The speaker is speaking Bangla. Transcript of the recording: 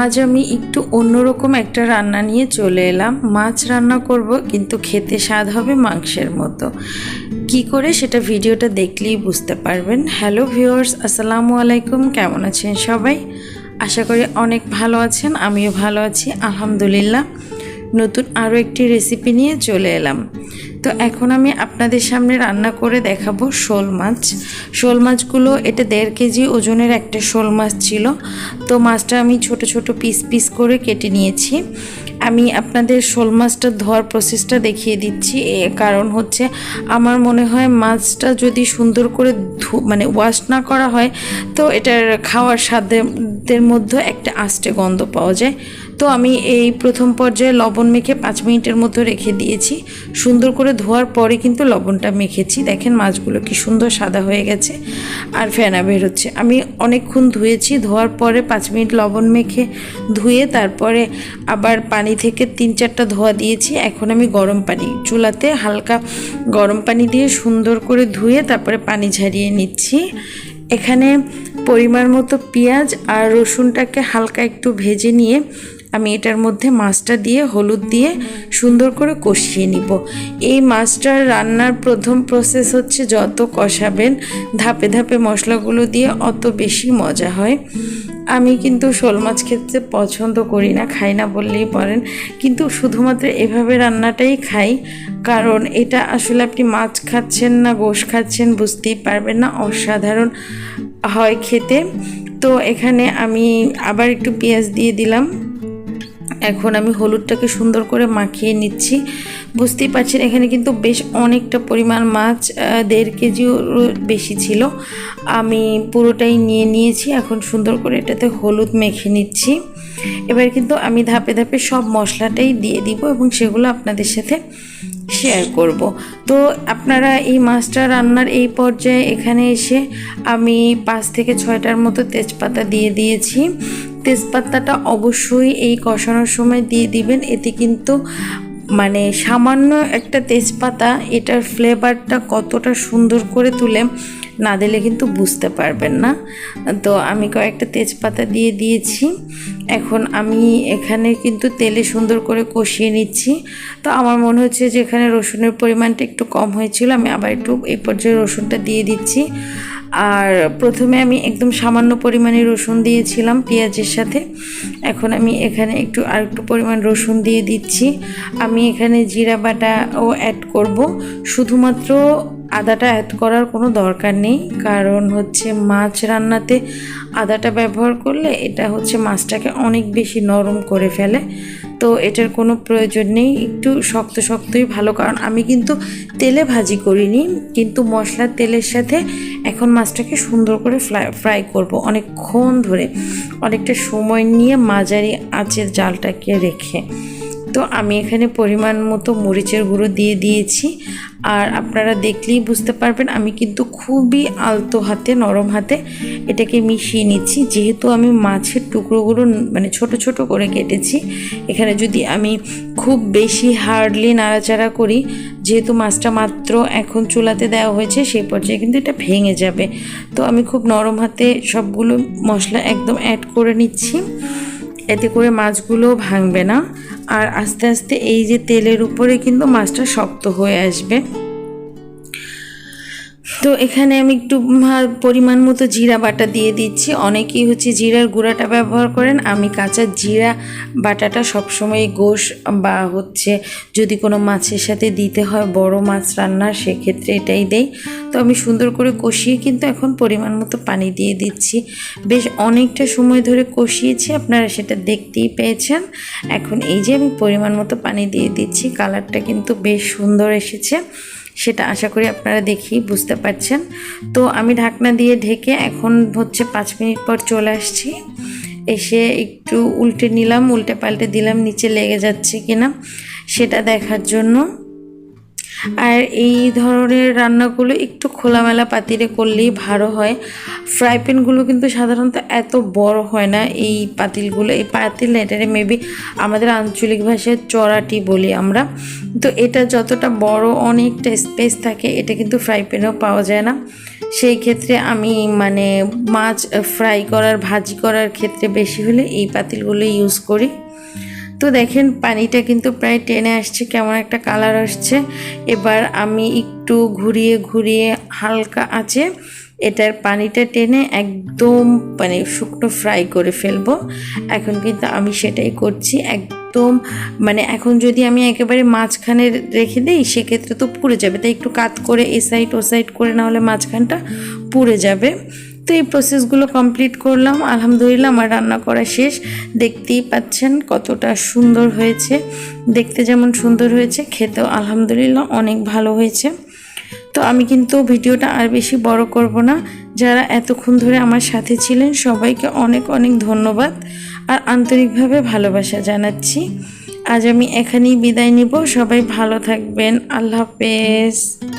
আজ আমি একটু অন্যরকম একটা রান্না নিয়ে চলে এলাম। মাছ রান্না করব, কিন্তু খেতে স্বাদ হবে মাংসের মতো। কি করে সেটা ভিডিওটা দেখলেই বুঝতে পারবেন। হ্যালো ভিউয়ার্স, আসসালামু আলাইকুম। কেমন আছেন সবাই? আশা করি অনেক ভালো আছেন, আমিও ভালো আছি, আলহামদুলিল্লাহ। নতুন আরও একটি রেসিপি নিয়ে চলে এলাম। তো এখন আমি আপনাদের সামনে রান্না করে দেখাবো শোল মাছ। শোল মাছগুলো, এটা দেড় কেজি ওজনের একটা শোল মাছ ছিল। তো মাছটা আমি ছোট ছোট পিস পিস করে কেটে নিয়েছি। আমি আপনাদের শোল মাছটা ধোয়ার প্রসেসটা দেখিয়ে দিচ্ছি। কারণ হচ্ছে আমার মনে হয় মাছটা যদি সুন্দর করে ধু মানে ওয়াশ না করা হয়, তো এটার খাওয়ার স্বাদের মধ্যে একটা আস্তে গন্ধ পাওয়া যায়। তো আমি এই প্রথম পর্যায়ে লবণ মেখে পাঁচ মিনিটের মতো রেখে দিয়েছি। সুন্দর করে ধোয়ার পরে কিন্তু লবণটা মেখেছি। দেখেন মাছগুলো কি সুন্দর সাদা হয়ে গেছে আর ফেনা বেরোচ্ছে আমি অনেকক্ষণ ধুয়েছি, ধোয়ার পরে পাঁচ মিনিট লবণ মেখে ধুয়ে তারপরে আবার পানি থেকে তিন চারটা ধোয়া দিয়েছি। এখন আমি গরম পানি চুলাতে হালকা গরম পানি দিয়ে সুন্দর করে ধুয়ে তারপরে পানি ঝারিয়ে নিচ্ছি। এখানে পরিমাণ মতো পেঁয়াজ আর রসুনটাকে হালকা একটু ভেজে নিয়ে আমি এটার মধ্যে মাছটা দিয়ে, হলুদ দিয়ে সুন্দর করে কষিয়ে নিব। এই মাছটার রান্নার প্রথম প্রসেস হচ্ছে যত কষাবেন, ধাপে ধাপে মশলাগুলো দিয়ে অত বেশি মজা হয়। আমি কিন্তু শোল মাছ খেতে পছন্দ করি না, খাই না বললেই পারেন। কিন্তু শুধুমাত্র এভাবে রান্নাটাই খাই, কারণ এটা আসলে আপনি মাছ খাচ্ছেন না, গোশ খাচ্ছেন বুঝতেই পারবেন না, অসাধারণ হয় খেতে। তো এখানে আমি আবার একটু পেঁয়াজ দিয়ে দিলাম। এখন আমি হলুদটাকে সুন্দর করে মাখিয়ে নিচ্ছি। বুঝতেই পারছেন, এখানে কিন্তু বেশ অনেকটা পরিমাণ মাছ দেড় কেজিও বেশি ছিল। আমি পুরোটাই নিয়ে নিয়েছি, এখন সুন্দর করে এটাতে হলুদ মেখে নিচ্ছি। এবার কিন্তু আমি ধাপে ধাপে সব মশলাটাই দিয়ে দিব এবং সেগুলো আপনাদের সাথে শেয়ার করব। তো আপনারা এই মাছটা রান্নার এই পর্যায়ে এখানে এসে আমি পাঁচ থেকে ছয়টার মতো তেজপাতা দিয়ে দিয়েছি। তেজপাতাটা অবশ্যই এই কষানোর সময় দিয়ে দিবেন। এতে কিন্তু মানে সামান্য একটা তেজপাতা, এটার ফ্লেভারটা কতটা সুন্দর করে তুলে না দিলে কিন্তু বুঝতে পারবেন না। তো আমি কয়েকটা তেজপাতা দিয়ে দিয়েছি। এখন আমি এখানে কিন্তু তেলে সুন্দর করে কষিয়ে নিচ্ছি। তো আমার মনে হচ্ছে যে এখানে রসুনের পরিমাণটা একটু কম হয়েছিল, আমি আবার একটু এই পর্যায়ে রসুনটা দিয়ে দিচ্ছি। আর প্রথমে আমি একদম সামান্য পরিমাণে রসুন দিয়েছিলাম পেঁয়াজের সাথে। এখন আমি এখানে একটু আর একটু পরিমাণ রসুন দিয়ে দিচ্ছি। আমি এখানে জিরা বাটাও অ্যাড করব। শুধুমাত্র আদাটা অ্যাড করার কোনো দরকার নেই। কারণ হচ্ছে মাছ রান্নাতে আদাটা ব্যবহার করলে এটা হচ্ছে মাছটাকে অনেক বেশি নরম করে ফেলে। তো এটার কোনো প্রয়োজন নেই। একটু শক্ত শক্তই ভালো। কারণ আমি কিন্তু তেলে ভাজি করিনি, কিন্তু মশলার তেলের সাথে এখন মাছটাকে সুন্দর করে ফ্রাই ফ্রাই করব অনেকক্ষণ ধরে। অনেকটা সময় নিয়ে মাঝারি আঁচের জালটাকে রেখে। তো আমি এখানে পরিমাণ মতো মরিচের গুঁড়ো দিয়ে দিয়েছি। আর আপনারা দেখলেই বুঝতে পারবেন, আমি কিন্তু খুবই আলতো হাতে, নরম হাতে এটাকে মিশিয়ে নিচ্ছি। যেহেতু আমি মাছের টুকরোগুলো মানে ছোট ছোট করে কেটেছি, এখানে যদি আমি খুব বেশি হার্ডলি নাড়াচাড়া করি, যেহেতু মাছটা মাত্র এখন চুলাতে দেওয়া হয়েছে সেই পর্যায়ে কিন্তু এটা ভেঙে যাবে। তো আমি খুব নরম হাতে সবগুলো মশলা একদম অ্যাড করে নিচ্ছি। এতে করে মাছগুলো ভাঙবে না। আর আস্তে আস্তে এই যে তেলের উপরে কিন্তু মাছটা শক্ত হয়ে আসবে। তো এখানে আমি একটু পরিমাণ মতো জিরা বাটা দিয়ে দিচ্ছি। অনেকেই হচ্ছে জিরার গুঁড়াটা ব্যবহার করেন। আমি কাঁচা জিরা বাটাটা সবসময় গোশ বা হচ্ছে যদি কোনো মাছের সাথে দিতে হয়, বড় মাছ রান্না, সেক্ষেত্রে এটাই দেই। তো আমি সুন্দর করে কষিয়ে কিন্তু এখন পরিমাণ মতো পানি দিয়ে দিচ্ছি। বেশ অনেকটা সময় ধরে কষিয়েছি, আপনারা সেটা দেখতেই পেয়েছেন। এখন এই যে আমি পরিমাণ মতো পানি দিয়ে দিচ্ছি, কালারটা কিন্তু বেশ সুন্দর এসেছে। সেটা আশা করি আপনারা দেখি বুঝতে পারছেন। তো আমি ঢাকনা দিয়ে ঢেকে এখন হচ্ছে পাঁচ মিনিট পর চলে আসছি। এসে একটু উল্টে নিলাম, উল্টে পাল্টে দিলাম, নিচে লেগে যাচ্ছে কিনা সেটা দেখার জন্য। আর এই ধরনের রান্নাগুলো একটু খোলামেলা পাতিলে করলেই ভালো হয়। ফ্রাই প্যানগুলো কিন্তু সাধারণত এত বড় হয় না এই পাতিলগুলো। এই পাতিল এটারে মেবি আমাদের আঞ্চলিক ভাষায় চড়াটি বলি আমরা। তো এটা যতটা বড় অনেকটা স্পেস থাকে, এটা কিন্তু ফ্রাই প্যানেও পাওয়া যায় না। সেই ক্ষেত্রে আমি মানে মাছ ফ্রাই করার, ভাজি করার ক্ষেত্রে বেশি হলে এই পাতিলগুলো ইউজ করি। তো দেখেন, পানিটা কিন্তু প্রায় টেনে আসছে, কেমন একটা কালার আসছে। এবার আমি একটু ঘুরিয়ে ঘুরিয়ে হালকা আছে, এটার পানিটা টেনে একদম মানে শুকনো ফ্রাই করে ফেলব। এখন কিন্তু আমি সেটাই করছি, একদম মানে এখন যদি আমি একেবারে মাঝখানে রেখে দিই, সেক্ষেত্রে তো পুড়ে যাবে। তাই একটু কাত করে এ সাইড ও সাইড করে, না হলে মাঝখানটা পুড়ে যাবে। তো এই প্রসেসগুলো কমপ্লিট করলাম। আলহামদুলিল্লাহ আমার রান্না করা শেষ। দেখতেই পাচ্ছেন কতটা সুন্দর হয়েছে। দেখতে যেমন সুন্দর হয়েছে, খেতেও আলহামদুলিল্লাহ অনেক ভালো হয়েছে। তো আমি কিন্তু ভিডিওটা আর বেশি বড় করব না। যারা এতক্ষণ ধরে আমার সাথে ছিলেন, সবাইকে অনেক অনেক ধন্যবাদ আর আন্তরিকভাবে ভালোবাসা জানাচ্ছি। আজ আমি এখানেই বিদায় নিব। সবাই ভালো থাকবেন। আল্লাহ হাফেজ।